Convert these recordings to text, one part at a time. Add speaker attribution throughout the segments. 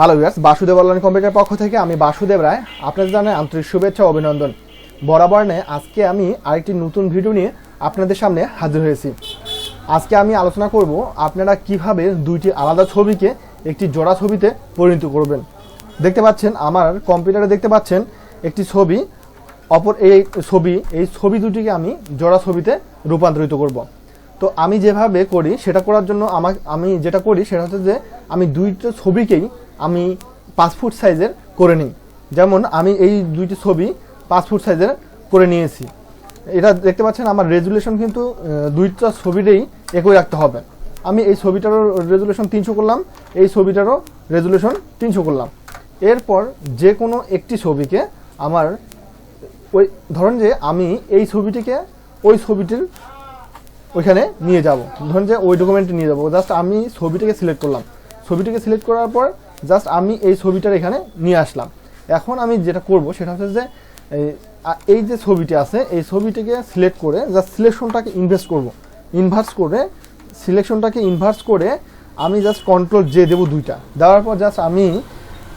Speaker 1: Hello viewers, Basudeb online computer পক্ষ থেকে আমি বাসুদেব রায়, আপনাদের জানাই আন্তরিক শুভেচ্ছা অভিনন্দন। বরাবর নে আজকে আমি আরেকটি নতুন ভিডিও নিয়ে আপনাদের সামনে হাজির হয়েছি। আজকে আমি আলোচনা করব আপনারা কীভাবে দুইটি আলাদা ছবিকে একটি জোড়া ছবিতে পরিণত করবেন। দেখতে পাচ্ছেন, আমার কম্পিউটারে দেখতে পাচ্ছেন, একটি ছবি, অপর এই ছবি এই ছবি দুটিকে আমি জোড়া ছবিতে রূপান্তরিত করব। তো আমি যেভাবে করি সেটা করার জন্য আমি যেটা করি সেটা হচ্ছে যে আমি দুইটা ছবিকেই আমি পাঁচ ফুট সাইজের করে নিই। যেমন আমি এই দুইটি ছবি পাঁচ ফুট সাইজের করে নিয়েছি। এটা দেখতে পাচ্ছেন, আমার রেজুলেশন কিন্তু দুইটা ছবিটাই একই রাখতে হবে। আমি এই ছবিটারও রেজুলেশন তিনশো করলাম, এই ছবিটারও রেজুলেশন তিনশো করলাম। এরপর যে কোনো একটি ছবিকে আমার, ওই, ধরেন যে আমি এই ছবিটিকে ওই ছবিটির ওইখানে নিয়ে যাব। ধরুন যে ওই ডকুমেন্টে নিয়ে যাব। জাস্ট আমি ছবিটিকে সিলেক্ট করলাম। ছবিটিকে সিলেক্ট করার পর জাস্ট আমি এই ছবিটার এখানে নিয়ে আসলাম। এখন আমি যেটা করব সেটা হচ্ছে যে, এই- যে ছবিটি আছে, এই ছবিটিকে সিলেক্ট করে জাস্ট সিলেকশনটাকে ইনভেস্ট করব। ইনভার্স করে সিলেকশনটাকে ইনভার্স করে আমি জাস্ট কন্ট্রোল জে দেবো দুইটা। দেওয়ার পর জাস্ট আমি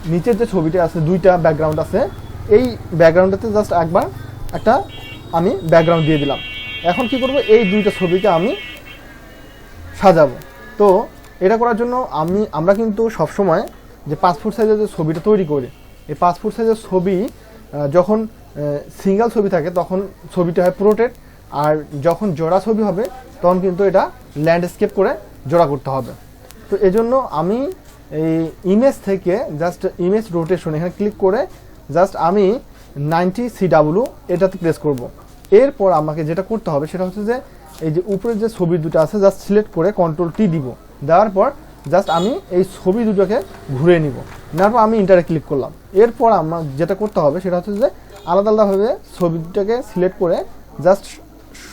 Speaker 1: নিচের যে ছবিটি আছে, দুইটা ব্যাকগ্রাউন্ড আছে, এই ব্যাকগ্রাউন্ডটাতে জাস্ট একবার একটা আমি ব্যাকগ্রাউন্ড দিয়ে দিলাম। এখন কি করব? এই দুইটা ছবিকে আমি সাজাবো। তো এটা করার জন্য আমি, আমরা কিন্তু সবসময় যে পাসপোর্ট সাইজের যে ছবিটা তৈরি করে, এই পাসপোর্ট সাইজের ছবি যখন সিঙ্গেল ছবি থাকে, তখন ছবিটা হয় প্রোটেড আর যখন জোড়া ছবি হবে, তখন কিন্তু এটা ল্যান্ডস্কেপ করে জোড়া করতে হবে। তো এজন্য আমি এই ইমেজ থেকে জাস্ট ইমেজ রোটেশন এখানে ক্লিক করে জাস্ট আমি নাইনটি সিডাব্লু এটাতে প্রেস করব। এরপর আমাকে যেটা করতে হবে সেটা হচ্ছে যে, এই যে উপরে যে ছবি দুটো আছে জাস্ট সিলেক্ট করে কন্ট্রোল টি দিব। দেওয়ার পর জাস্ট আমি এই ছবি দুটোকে ঘুরে নিব। নেওয়ার আমি ইন্টারে ক্লিক করলাম। এরপর আমার যেটা করতে হবে সেটা হচ্ছে যে আলাদা আলাদাভাবে ছবি দুটোকে সিলেক্ট করে জাস্ট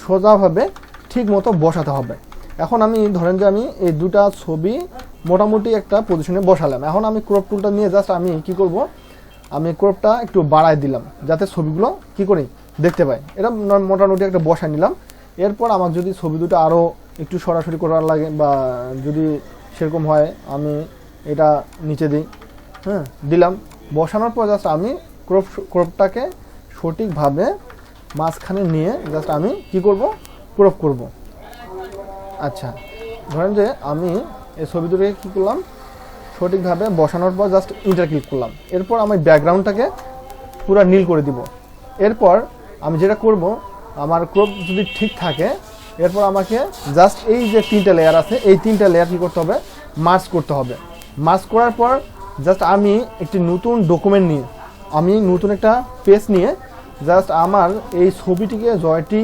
Speaker 1: সোজাভাবে ঠিক মতো বসাতে হবে। এখন আমি ধরেন যে আমি এই দুটা ছবি মোটামুটি একটা পজিশনে বসালাম। এখন আমি ক্রপ টুলটা নিয়ে জাস্ট আমি কি করব? আমি ক্রপটা একটু বাড়ায় দিলাম, যাতে ছবিগুলো কি করি? দেখতে পাই। এটা মোটামুটি একটা বসায় নিলাম। এরপর আমার যদি ছবি দুটো আরও একটু সরাসরি করার লাগে বা যদি সেরকম হয়, আমি এটা নিচে দিই। হ্যাঁ দিলাম। বসানোর পর জাস্ট আমি ক্রপ ক্রপটাকে সঠিকভাবে মাঝখানে নিয়ে জাস্ট আমি কি করব? ক্রপ করব। আচ্ছা ধরেন যে আমি এই ছবি দুটোকে কী করলাম? সঠিকভাবে বসানোর পর জাস্ট ইন্টার ক্লিক করলাম। এরপর আমি ব্যাকগ্রাউন্ডটাকে পুরো নীল করে দিব। এরপর আমি যেটা করব, আমার ক্রপ যদি ঠিক থাকে এরপর আমাকে জাস্ট এই যে তিনটা লেয়ার আছে, এই তিনটা লেয়ার কী করতে হবে? মার্চ করতে হবে। মার্চ করার পর জাস্ট আমি একটি নতুন ডকুমেন্ট নিয়ে, আমি নতুন একটা পেজ নিয়ে জাস্ট আমার এই ছবিটিকে জয়টি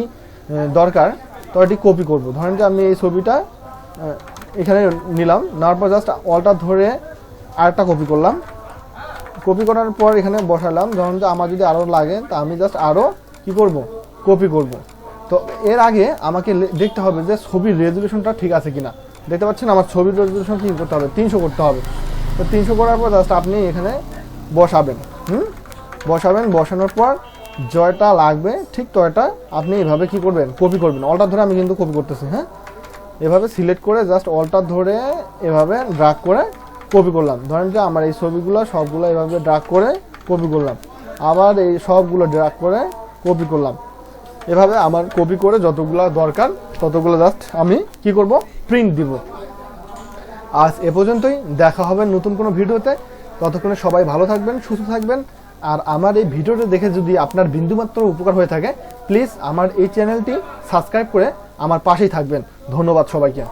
Speaker 1: দরকার দরকার তয়টি কপি করব। ধরেন যে আমি এই ছবিটা এখানে নিলাম, নেওয়ার পর জাস্ট অলটা ধরে আরেকটা কপি করলাম। কপি করার পর এখানে বসালাম। ধরুন যে আমার যদি আরও লাগে, তা আমি জাস্ট আরও কি করব? কপি করব। তো এর আগে আমাকে দেখতে হবে যে ছবির রেজলিউশনটা ঠিক আছে কিনা। দেখতে পাচ্ছেন আমার ছবির রেজলিউশন কি করতে হবে? তিনশো করতে হবে। তো তিনশো করার পর জাস্ট আপনি এখানে বসাবেন। হুম? বসাবেন, বসানোর পর জয়টা লাগবে, ঠিক তয়টা আপনি এভাবে কি করবেন? কপি করবেন। অলটা ধরে আমি কিন্তু কপি করতেছি হ্যাঁ? এভাবে সিলেক্ট করে জাস্ট অলটা ধরে এভাবে ড্রাগ করে কপি করলাম। ধরেন যে আমার এই ছবিগুলো সবগুলো এভাবে ড্রাগ করে কপি করলাম। আবার এই সবগুলো ড্রাগ করে কপি করলাম। এভাবে আমার কপি করে যতগুলো দরকার, ততগুলো জাস্ট আমি কি করব? প্রিন্ট দিব। আজ এ পর্যন্তই, দেখা হবে নতুন কোনো ভিডিওতে। ততক্ষণে সবাই ভালো থাকবেন, সুস্থ থাকবেন। আর আমার এই ভিডিওটা দেখে যদি আপনার বিন্দুমাত্র উপকার হয়ে থাকে প্লিজ আমার এই চ্যানেলটি সাবস্ক্রাইব করে আমার পাশেই থাকবেন। ধন্যবাদ সবাইকে।